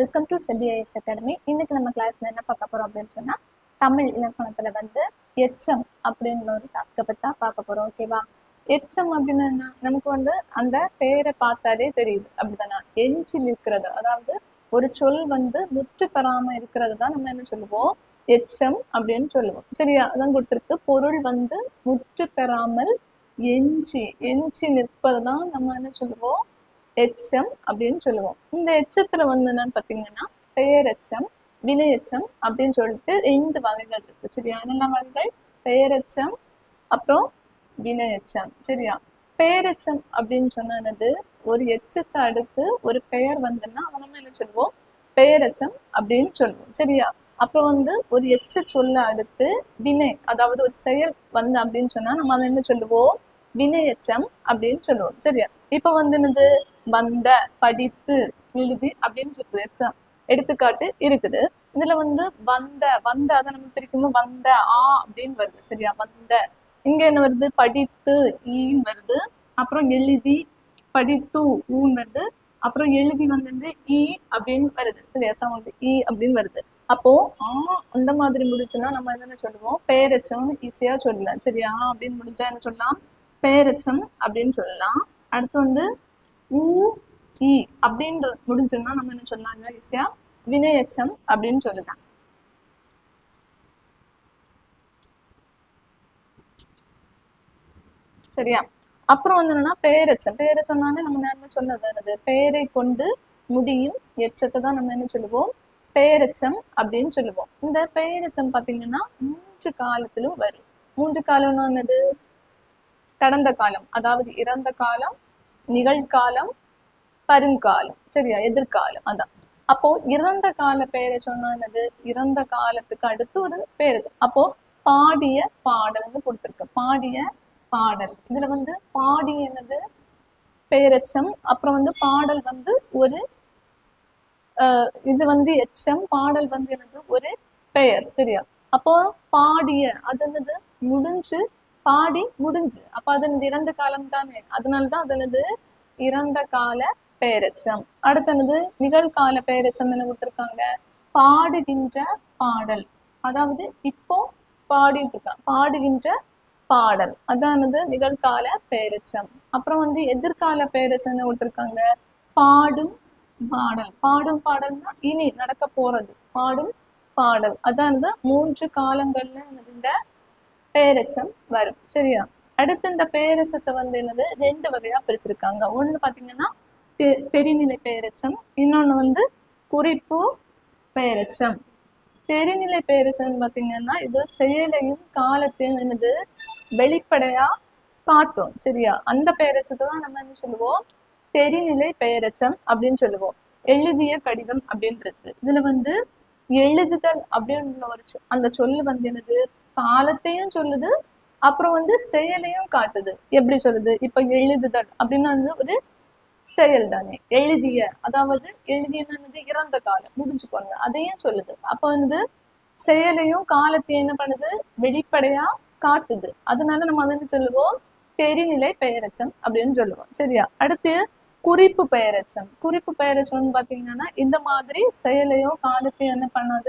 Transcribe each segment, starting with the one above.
Welcome to செபிஐஎஸ் academy இன்னைக்கு நம்ம கிளாஸ்ல என்ன பார்க்க போறோம் அப்படின்னு சொன்னா தமிழ் இலக்கணத்துல வந்து எச்சம் அப்படின்னு ஒரு டாப்பிக்கை பத்தி தான் பார்க்க போறோம் ஓகேவா எச்சம் அப்படின்னு என்ன? நமக்கு வந்து அந்த பெயரை பார்த்தாலே தெரியுது. அப்படிதானா? எஞ்சி நிற்கிறது அதாவது ஒரு சொல் வந்து முற்று பெறாம இருக்கிறது தான் நம்ம என்ன சொல்லுவோம்? எச்சம் அப்படின்னு சொல்லுவோம். சரியா? அதான் கொடுத்துருக்கு. பொருள் வந்து முற்று பெறாமல் எஞ்சி எஞ்சி நிற்பது தான் நம்ம என்ன சொல்லுவோம்? எச்சம் அப்படின்னு சொல்லுவோம். இந்த எச்சத்துல வந்து என்னன்னு பாத்தீங்கன்னா பெயரச்சம் வினையச்சம் அப்படின்னு சொல்லிட்டு ரெண்டு வகைகள் இருக்கு. சரியா? என்னென்ன வகைகள்? பெயரச்சம் அப்புறம் வினையச்சம் சரியா? பெயரச்சம் அப்படின்னு சொன்னது ஒரு எச்சத்தை அடுத்து ஒரு பெயர் வந்துன்னா அவன் நம்ம என்ன சொல்லுவோம்? பெயரச்சம் அப்படின்னு சொல்லுவோம். சரியா? அப்புறம் வந்து ஒரு எச்ச சொல்ல அடுத்து வினை அதாவது ஒரு செயல் வந்து அப்படின்னு சொன்னா நம்ம அதை என்ன சொல்லுவோம்? வினையச்சம் அப்படின்னு சொல்லுவோம். சரியா? இப்ப வந்து என்னது? வந்த படித்து எழுதி அப்படின்னு இருக்குது எக்ஸாம் எடுத்துக்காட்டு இருக்குது. இதுல வந்து வந்த வந்த அதை நம்ம பிரிக்கும்போது வந்த ஆ அப்படின்னு வருது. சரியா? வந்த. இங்க என்ன வருது? படித்து ஈன்னு வருது. அப்புறம் எழுதி படித்து ஊன்னு வருது. அப்புறம் எழுதி வந்து ஈ அப்படின்னு வருது. சரியா? சவுண்ட் ஈ அப்படின்னு வருது. அப்போ ஆ அந்த மாதிரி முடிச்சுன்னா நம்ம என்ன சொல்லுவோம்? பேரச்சம் ஈஸியா சொல்லலாம். சரியா? அப்படின்னு முடிஞ்சா என்ன சொல்லலாம்? பேரச்சம் அப்படின்னு சொல்லலாம். அடுத்து வந்து ஊ இ அப்படின்ற முடிஞ்சோம்னா நம்ம என்ன சொல்லலாங்க ஈஸியா வினையச்சம் அப்படின்னு சொல்லலாம் சரியா? அப்புறம் வந்து என்னன்னா பெயரெச்சம் பெயரெச்சம்னாலே நம்ம நேரமே சொன்னது என்னது பெயரை கொண்டு முடியும் எச்சத்தை தான் நம்ம என்ன சொல்லுவோம்? பெயரச்சம் அப்படின்னு சொல்லுவோம். இந்த பெயரச்சம் பாத்தீங்கன்னா மூன்று காலத்திலும் வரும். மூன்று காலம்னா என்னது? கடந்த காலம். அதாவது இறந்த காலம் நிகழ்காலம் பருங்காலம் சரியா? எதிர்காலம் அதான். அப்போ இறந்த கால பேரை சொன்னா இறந்த காலத்துக்கு அடுத்து ஒரு பெயர் அப்போ பாடிய பாடல்னு கொடுத்துருக்கு. பாடிய பாடல். இதுல வந்து பாடி என்னது? பெயரெச்சம் அப்புறம் வந்து பாடல் வந்து ஒரு இது வந்து எச்சம். பாடல் வந்து என்னது? ஒரு பெயர் சரியா? அப்போ பாடிய அது என்னது? முடிஞ்சு பாடி முடிஞ்சு. அப்ப அது இறந்த காலம் தானே. அதனாலதான் அது என்னது இறந்த கால பேரச்சம் அடுத்தனது நிகழ்கால பேரச்சம் என்ன விட்டுருக்காங்க. பாடுகின்ற பாடல். அதாவது இப்போ பாடிட்டு இருக்கான் பாடுகின்ற பாடல். அதானது நிகழ்கால பேரச்சம் அப்புறம் வந்து எதிர்கால பேரச்சம்னு என்ன கொடுத்துருக்காங்க பாடும் பாடல். பாடும் பாடல்னா இனி நடக்க போறது. பாடும் பாடல். அதானது மூன்று காலங்கள்ல என்னது? இந்த பேரச்சம் வரும். சரியா? அடுத்து இந்த பேரச்சத்தை வந்து என்னது? ரெண்டு வகையா பிரிச்சிருக்காங்க. ஒண்ணு பாத்தீங்கன்னா தெ- தெரிநிலை பேரச்சம் இன்னொன்னு வந்து குறிப்பு பேரச்சம் தெரிநிலை பேரச்சம் பாத்தீங்கன்னா இது செயலையும் காலத்தையும் என்னது? வெளிப்படையா காட்டும். சரியா? அந்த பேரச்சத்தை தான் நம்ம என்ன சொல்லுவோம்? தெரிநிலை பெயரச்சம் அப்படின்னு சொல்லுவோம். எழுதிய கடிதம் அப்படின்றது. இதுல வந்து எழுதுதல் அப்படின்ற ஒரு அந்த சொல்லு வந்து என்னது? காலத்தையும் சொல்லுது அப்புறம் வந்து செயலையும் காட்டுது. எப்படி சொல்லுது? இப்ப எழுதுதல் அப்படின்னு வந்து ஒரு செயல் தானே எழுதிய. அதாவது எழுதியது இறந்த காலம். முடிஞ்சு போனது அதையும் சொல்லுது. அப்ப வந்து செயலையும் காலத்தையும் என்ன பண்ணுது? வெளிப்படையா காட்டுது. அதனால நம்ம அதை என்ன சொல்லுவோம்? தெரிநிலை பெயரச்சம் அப்படின்னு சொல்லுவோம். சரியா? அடுத்து குறிப்பு பெயரச்சம். குறிப்பு பெயரச்சம்னு பாத்தீங்கன்னா இந்த மாதிரி செயலையும் காலத்தையும் என்ன பண்ணாது?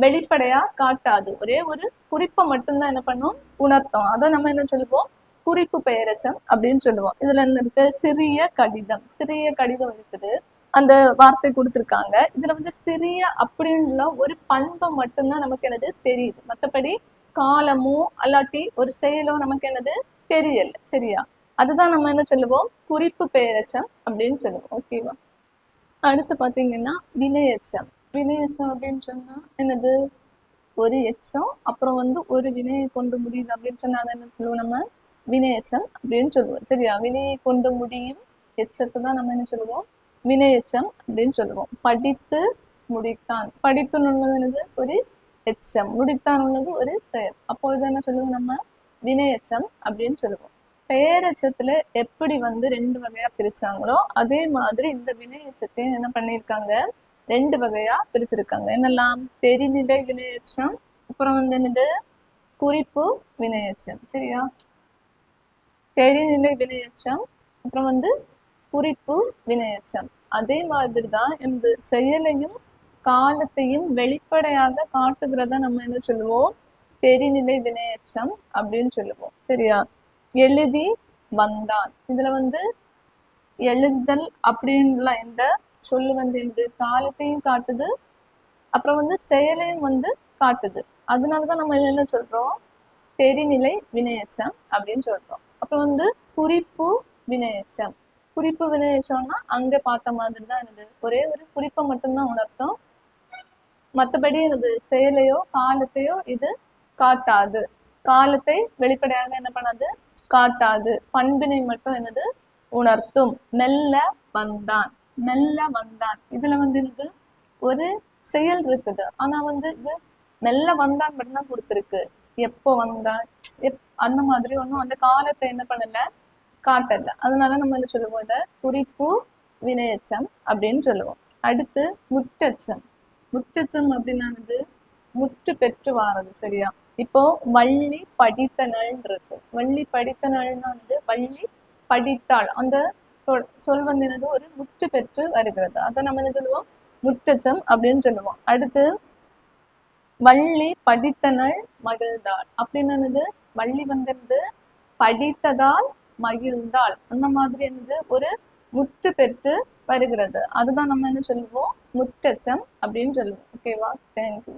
வெளிப்படையா காட்டாது. ஒரே ஒரு குறிப்பை மட்டும்தான் என்ன பண்ணும்? உணர்த்தோம். அதை நம்ம என்ன சொல்லுவோம்? குறிப்பு பெயரச்சம் அப்படின்னு சொல்லுவோம். இதுல இருந்து சிறிய கடிதம். சிறிய கடிதம் இருக்குது. அந்த வார்த்தை கொடுத்துருக்காங்க. இதுல வந்து சிறிய அப்படின்ற ஒரு பண்பை மட்டும்தான் நமக்கு என்னது? தெரியுது. மத்தபடி காலமோ அல்லாட்டி ஒரு செயலோ நமக்கு என்னது? தெரியல. சரியா? அதுதான் நம்ம என்ன சொல்லுவோம்? குறிப்பு பெயரச்சம் அப்படின்னு சொல்லுவோம். ஓகேவா? அடுத்து பாத்தீங்கன்னா வினையச்சம் வினையெச்சம் அப்படின்னு சொன்னா என்னது? ஒரு எச்சம் அப்புறம் வந்து ஒரு வினையை கொண்டு முடியுது அப்படின்னு சொன்னா அதை என்ன சொல்லுவோம் நம்ம? வினையெச்சம் அப்படின்னு சொல்லுவோம். சரியா? வினையை கொண்டு முடியும் எச்சத்தை தான் நம்ம என்ன சொல்லுவோம்? வினையெச்சம் அப்படின்னு சொல்லுவோம். படித்து முடித்தான். படித்துன்னு உள்ளது என்னது? ஒரு எச்சம். முடித்தான் உள்ளது ஒரு செயல். அப்போ இது என்ன சொல்லுவோம் நம்ம? வினையெச்சம் அப்படின்னு சொல்லுவோம். பெயரச்சத்துல எப்படி வந்து ரெண்டு வகையா பிரிச்சாங்களோ அதே மாதிரி இந்த வினையெச்சத்தையும் என்ன பண்ணியிருக்காங்க? ரெண்டு வகையா பிரிச்சிருக்காங்க. என்னெல்லாம்? தெரிநிலை வினையச்சம் அப்புறம் வந்து என்னது? குறிப்பு வினையச்சம் சரியா? தெரிநிலை வினையச்சம் அப்புறம் வந்து குறிப்பு வினையச்சம். அதே மாதிரி தான் இந்த செயலையும் காலத்தையும் வெளிப்படையாக காட்டுகிறத நம்ம என்ன சொல்லுவோம்? தெரிநிலை வினையச்சம் அப்படின்னு சொல்லுவோம் சரியா? எழுதி வந்தான். இதுல வந்து எழுதல் அப்படின்ல இந்த சொல்லு வந்து இந்த காலத்தையும் காட்டுது. அப்புறம் வந்து செயலையும் வந்து காட்டுது. அதனாலதான் நம்ம என்ன சொல்றோம்? தெரிநிலை வினையச்சம் அப்படின்னு சொல்றோம். அப்புறம் வந்து குறிப்பு வினையச்சம். குறிப்பு வினையச்சம்னா அங்க பார்த்த மாதிரி தான் என்னது ஒரே ஒரு குறிப்பை மட்டும்தான் உணர்த்தும். மற்றபடி எனது செயலையோ காலத்தையோ இது காட்டாது. காலத்தை வெளிப்படையாக என்ன பண்ணாது? காட்டாது. பண்பினை மட்டும் என்னது? உணர்த்தும். மெல்ல வந்தான். மெல்ல வந்தான் இதுல வந்து ஒரு செயல் இருக்குது. ஆனா வந்து இது மெல்ல வந்தான் மட்டும் தான் கொடுத்துருக்கு. எப்போ வந்தான் எப் அந்த மாதிரி ஒன்றும் அந்த காலத்தை என்ன பண்ணல? காட்டல. அதனால நம்ம என்ன சொல்லுவோம் இதை? குறிப்பு வினையச்சம் அப்படின்னு சொல்லுவோம். அடுத்து முத்தச்சம் முத்தச்சம் அப்படின்னா அப்படின்னானது முற்று பெற்று வாரது சரியா? இப்போ வள்ளி படித்த நாள் இருக்கு. வள்ளி படித்த நாள்னா வந்து வள்ளி படித்தாள். அந்த சொல் வந்து என்னது ஒரு முற்று பெற்று வருகிறது. அதை நம்ம என்ன சொல்லுவோம்? முற்றச்சம் அப்படின்னு சொல்லுவோம். அடுத்து வள்ளி படித்தனள் மகிழ்ந்தாள். அப்படின்னு என்னது? வள்ளி வந்திருந்து படித்ததால் மகிழ்ந்தாள். அந்த மாதிரி என்னது? ஒரு முற்று பெற்று வருகிறது. அதுதான் நம்ம என்ன சொல்லுவோம்? முற்றச்சம் அப்படின்னு சொல்லுவோம். ஓகேவா தேங்க்யூ